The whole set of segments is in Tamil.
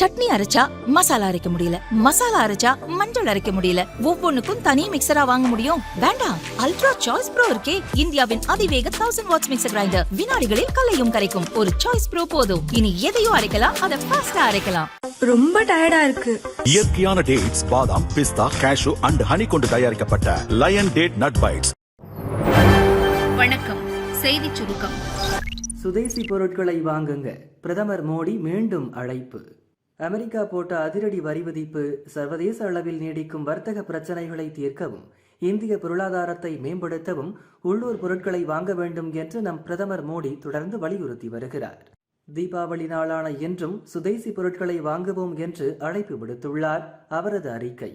சட்னி அரைச்சா மசாலா அரைக்க முடியல. மசாலா அரைச்சா மஞ்சள் அரைக்க முடியல. ஒவ்வொன்னுக்கும் தனி மிக்சரா வாங்க முடியும். வேண்டாம். அல்ட்ரா சாய்ஸ் ப்ரோ இருக்கே. இந்தியாவின் அதிவேக தௌசண்ட் வாட்ஸ் மிக்சர் கிரைண்டர் வினாடிகளில் கல்லையும் கரைக்கும். ஒரு சாய்ஸ் ப்ரோ போதும். இனி எதையும் அரைக்கலாம். அதை ஃபாஸ்டா அரைக்கலாம். ரொம்ப டயர்டா இருக்கு. இயற்கையான டேட்ஸ் பாதாம் பிஸ்தா கேஷு அண்ட் ஹனி கொண்டு தயாரிக்கப்பட்ட லயன் டேட் நட் பைட்ஸ் வணக்கம். செய்திச் சுருக்கம். சுதேசி பொருட்களை வாங்குங்க. பிரதமர் மோடி மீண்டும் அழைப்பு. அமெரிக்கா போட்ட அதிரடி வரி விதிப்பு சர்வதேச அளவில் நீடிக்கும் வர்த்தக பிரச்சனைகளை தீர்க்கவும் இந்திய பொருளாதாரத்தை மேம்படுத்தவும் உள்ளூர் பொருட்களை வாங்க வேண்டும் என்று நம் பிரதமர் மோடி தொடர்ந்து வலியுறுத்தி வருகிறார். தீபாவளி நாளான இன்றும் சுதேசி பொருட்களை வாங்குவோம் என்று அழைப்பு விடுத்துள்ளார் அவரது அறிக்கை.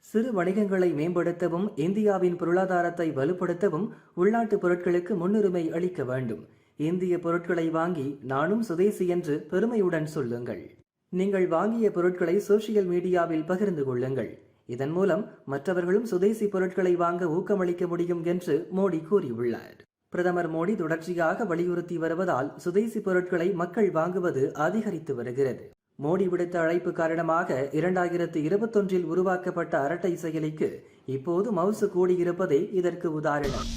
சிறு வணிகங்களை மேம்படுத்தவும் இந்தியாவின் பொருளாதாரத்தை வலுப்படுத்தவும் உள்நாட்டு பொருட்களுக்கு முன்னுரிமை அளிக்க வேண்டும். இந்திய பொருட்களை வாங்கி நானும் சுதேசி என்று பெருமையுடன் சொல்லுங்கள். நீங்கள் வாங்கிய பொருட்களை சோசியல் மீடியாவில் பகிர்ந்து கொள்ளுங்கள். இதன் மூலம் மற்றவர்களும் சுதேசி பொருட்களை வாங்க ஊக்கமளிக்க முடியும் என்று மோடி கூறியுள்ளார். பிரதமர் மோடி தொடர்ச்சியாக வலியுறுத்தி வருவதால் சுதேசி பொருட்களை மக்கள் வாங்குவது அதிகரித்து வருகிறது. மோடி விடுத்த அழைப்பு காரணமாக இரண்டாயிரத்து இருபத்தொன்றில் உருவாக்கப்பட்ட அரட்டை செயலிக்கு இப்போது மவுசு கூடியிருப்பதே இதற்கு உதாரணம்.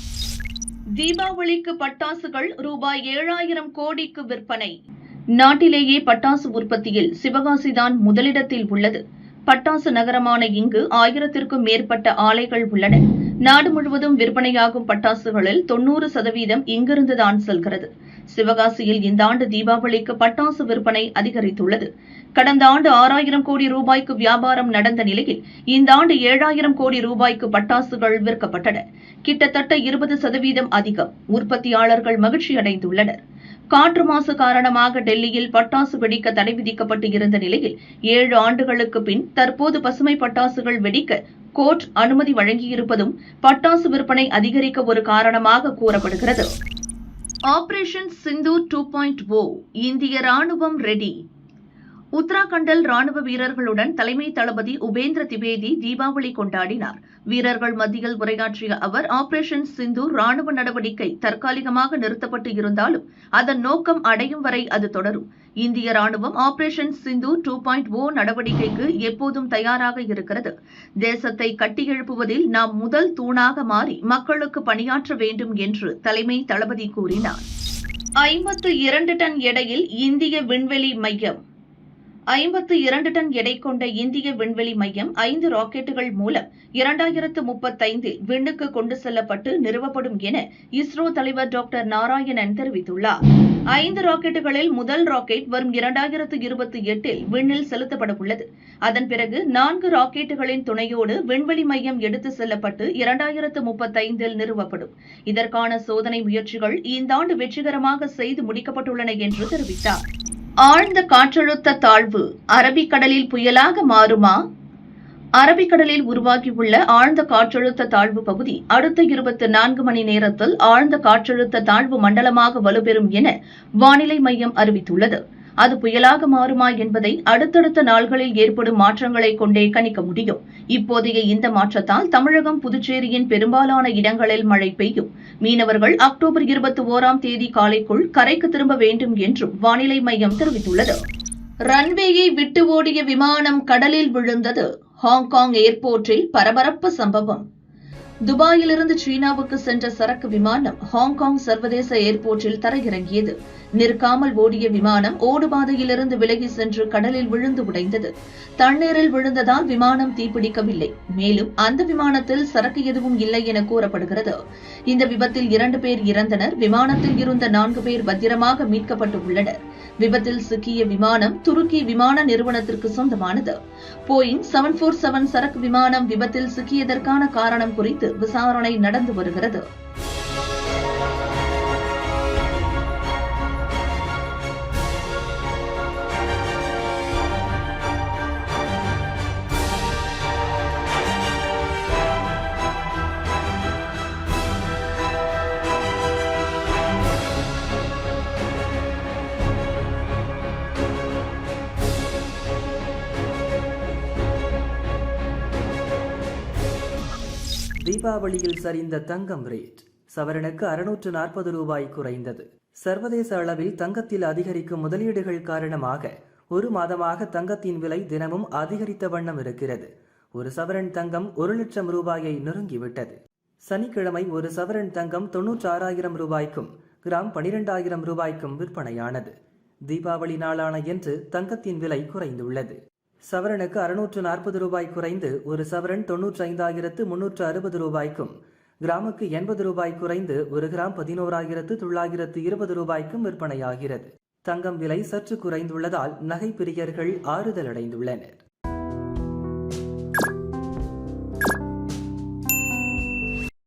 தீபாவளிக்கு பட்டாசுகள் ரூபாய் ஏழாயிரம் கோடிக்கு விற்பனை. நாட்டிலேயே பட்டாசு உற்பத்தியில் சிவகாசிதான் முதலிடத்தில் உள்ளது. பட்டாசு நகரமான இங்கு ஆயிரத்திற்கும் மேற்பட்ட ஆலைகள் உள்ளன. நாடு முழுவதும் விற்பனையாகும் பட்டாசுகளில் தொன்னூறு சதவீதம் இங்கிருந்துதான் செல்கிறது. சிவகாசியில் இந்த ஆண்டு தீபாவளிக்கு பட்டாசு விற்பனை அதிகரித்துள்ளது. கடந்த ஆண்டு ஆறாயிரம் கோடி ரூபாய்க்கு வியாபாரம் நடந்த நிலையில் இந்த ஆண்டு ஏழாயிரம் கோடி ரூபாய்க்கு பட்டாசுகள் விற்கப்பட்டன. கிட்டத்தட்ட இருபது சதவீதம் அதிகம். உற்பத்தியாளர்கள் மகிழ்ச்சியடைந்துள்ளனர். காற்று மாசு காரணமாக டெல்லியில் பட்டாசு வெடிக்க தடை விதிக்கப்பட்டு இருந்த நிலையில் ஏழு ஆண்டுகளுக்கு பின் தற்போது பசுமை பட்டாசுகள் வெடிக்க கோர்ட் அனுமதி வழங்கியிருப்பதும் பட்டாசு விற்பனை அதிகரிக்க ஒரு காரணமாக கூறப்படுகிறது. Operation Sindoor two point O இந்திய ராணுவம் ரெடி. உத்தராகண்டில் ராணுவ வீரர்களுடன் தலைமை தளபதி உபேந்திர திவேதி தீபாவளி கொண்டாடினார். வீரர்கள் மத்தியில் உரையாற்றிய அவர் ஆபரேஷன் சிந்து ராணுவ நடவடிக்கை தற்காலிகமாக நிறுத்தப்பட்டு இருந்தாலும் அதன் நோக்கம் அடையும் வரை அது தொடரும். இந்திய ராணுவம் operation Sindoor two point O நடவடிக்கைக்கு எப்போதும் தயாராக இருக்கிறது. தேசத்தை கட்டியெழுப்புவதில் நாம் முதல் தூணாக மாறி மக்களுக்கு பணியாற்ற வேண்டும் என்று தலைமை தளபதி கூறினார். ஐம்பத்து இரண்டு டன் எடையில் இந்திய விண்வெளி மையம் ஐம்பத்து இரண்டு டன் எடை கொண்ட இந்திய விண்வெளி மையம் ஐந்து ராக்கெட்டுகள் மூலம் இரண்டாயிரத்து முப்பத்தைந்தில் விண்ணுக்கு கொண்டு செல்லப்பட்டு நிறுவப்படும் என இஸ்ரோ தலைவர் டாக்டர் நாராயணன் தெரிவித்துள்ளார். ஐந்து ராக்கெட்டுகளில் முதல் ராக்கெட் வரும் இரண்டாயிரத்து இருபத்தி எட்டில் விண்ணில் செலுத்தப்பட உள்ளது அதன் பிறகு நான்கு ராக்கெட்டுகளின் துணையோடு விண்வெளி மையம் எடுத்து செல்லப்பட்டு இரண்டாயிரத்து முப்பத்தைந்தில் நிறுவப்படும். இதற்கான சோதனை முயற்சிகள் இந்த ஆண்டு வெற்றிகரமாக செய்து முடிக்கப்பட்டுள்ளன என்று தெரிவித்தார். ஆழ்ந்த காற்றழுத்த தாழ்வு அரபிக்கடலில் புயலாக மாறுமா? அரபிக்கடலில் உருவாகியுள்ள ஆழ்ந்த காற்றழுத்த தாழ்வு பகுதி அடுத்த இருபத்தி நான்கு மணி நேரத்தில் ஆழ்ந்த காற்றழுத்த தாழ்வு மண்டலமாக வலுப்பெறும் என வானிலை மையம் அறிவித்துள்ளது. அது புயலாக மாறுமா என்பதை அடுத்தடுத்த நாள்களில் ஏற்படும் மாற்றங்களை கொண்டே கணிக்க முடியும். இப்போதைய இந்த மாற்றத்தால் தமிழகம் புதுச்சேரியின் பெரும்பாலான இடங்களில் மழை பெய்யும். மீனவர்கள் அக்டோபர் இருபத்தி ஓராம் தேதி காலைக்குள் கரைக்கு திரும்ப வேண்டும் என்றும் வானிலை மையம் தெரிவித்துள்ளது. ரன்வேயை விட்டு ஓடிய விமானம் கடலில் விழுந்தது. ஹாங்காங் ஏர்போர்ட்டில் பரபரப்பு சம்பவம். துபாயிலிருந்து சீனாவுக்கு சென்ற சரக்கு விமானம் ஹாங்காங் சர்வதேச ஏர்போர்ட்டில் தரையிறங்கியது. நிற்காமல் ஓடிய விமானம் ஓடுபாதையிலிருந்து விலகி சென்று கடலில் விழுந்து உடைந்தது. தண்ணீரில் விழுந்ததால் விமானம் தீப்பிடிக்கவில்லை. மேலும் அந்த விமானத்தில் சரக்கு எதுவும் இல்லை என கூறப்படுகிறது. இந்த விபத்தில் இரண்டு பேர் இறந்தனர். விமானத்தில் இருந்த நான்கு பேர் பத்திரமாக மீட்கப்பட்டு உள்ளனர். விபத்தில் சிக்கிய விமானம் துருக்கி விமான நிறுவனத்திற்கு சொந்தமானது. போயிங் செவன் போர் செவன் சரக்கு விமானம் விபத்தில் சிக்கியதற்கான காரணம் குறித்து விசாரணை நடந்து வருகிறது. தீபாவளியில் சரிந்த தங்கம் ரேட் சவரனுக்கு அறுநூற்று நாற்பது ரூபாய் குறைந்தது. சர்வதேச அளவில் தங்கத்தில் அதிகரிக்கும் முதலீடுகள் காரணமாக ஒரு மாதமாக தங்கத்தின் விலை தினமும் அதிகரித்த வண்ணம் இருக்கிறது. ஒரு சவரன் தங்கம் ஒரு லட்சம் ரூபாயை நெருங்கிவிட்டது சனிக்கிழமை ஒரு சவரன் தங்கம் தொன்னூற்றாறாயிரம் ரூபாய்க்கும் கிராம் பனிரெண்டாயிரம் ரூபாய்க்கும் விற்பனையானது. தீபாவளி நாளான என்று தங்கத்தின் விலை குறைந்துள்ளது. சவரனுக்கு அறுநூற்று நாற்பது ரூபாய் குறைந்து ஒரு சவரன் தொன்னூற்றி ஐந்தாயிரத்து முன்னூற்று அறுபது ரூபாய்க்கும் கிராமுக்கு எண்பது ரூபாய் குறைந்து ஒரு கிராம் பதினோராயிரத்து தொள்ளாயிரத்து இருபது ரூபாய்க்கும் விற்பனையாகிறது. தங்கம் விலை சற்று குறைந்துள்ளதால் நகை பிரியர்கள் ஆறுதல் அடைந்துள்ளனர்